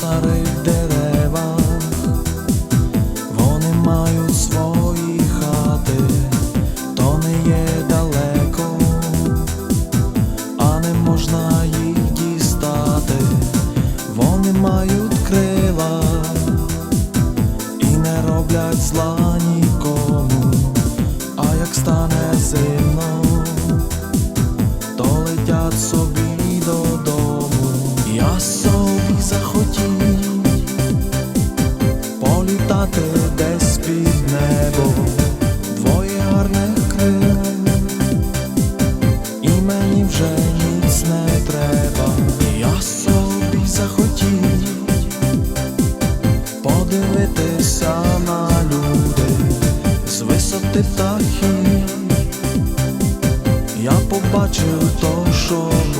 старих деревах, вони мають свої хати, то не є далеко, а не можна їх дістати, вони мають крила і не роблять зла нікому, а як стане зимно, то летять собі собі захотів політати десь під небо, двоє гарних крил, і мені вже ніц не треба. Я собі захотів подивитися на людей з висоти птахів. Я побачив то, що.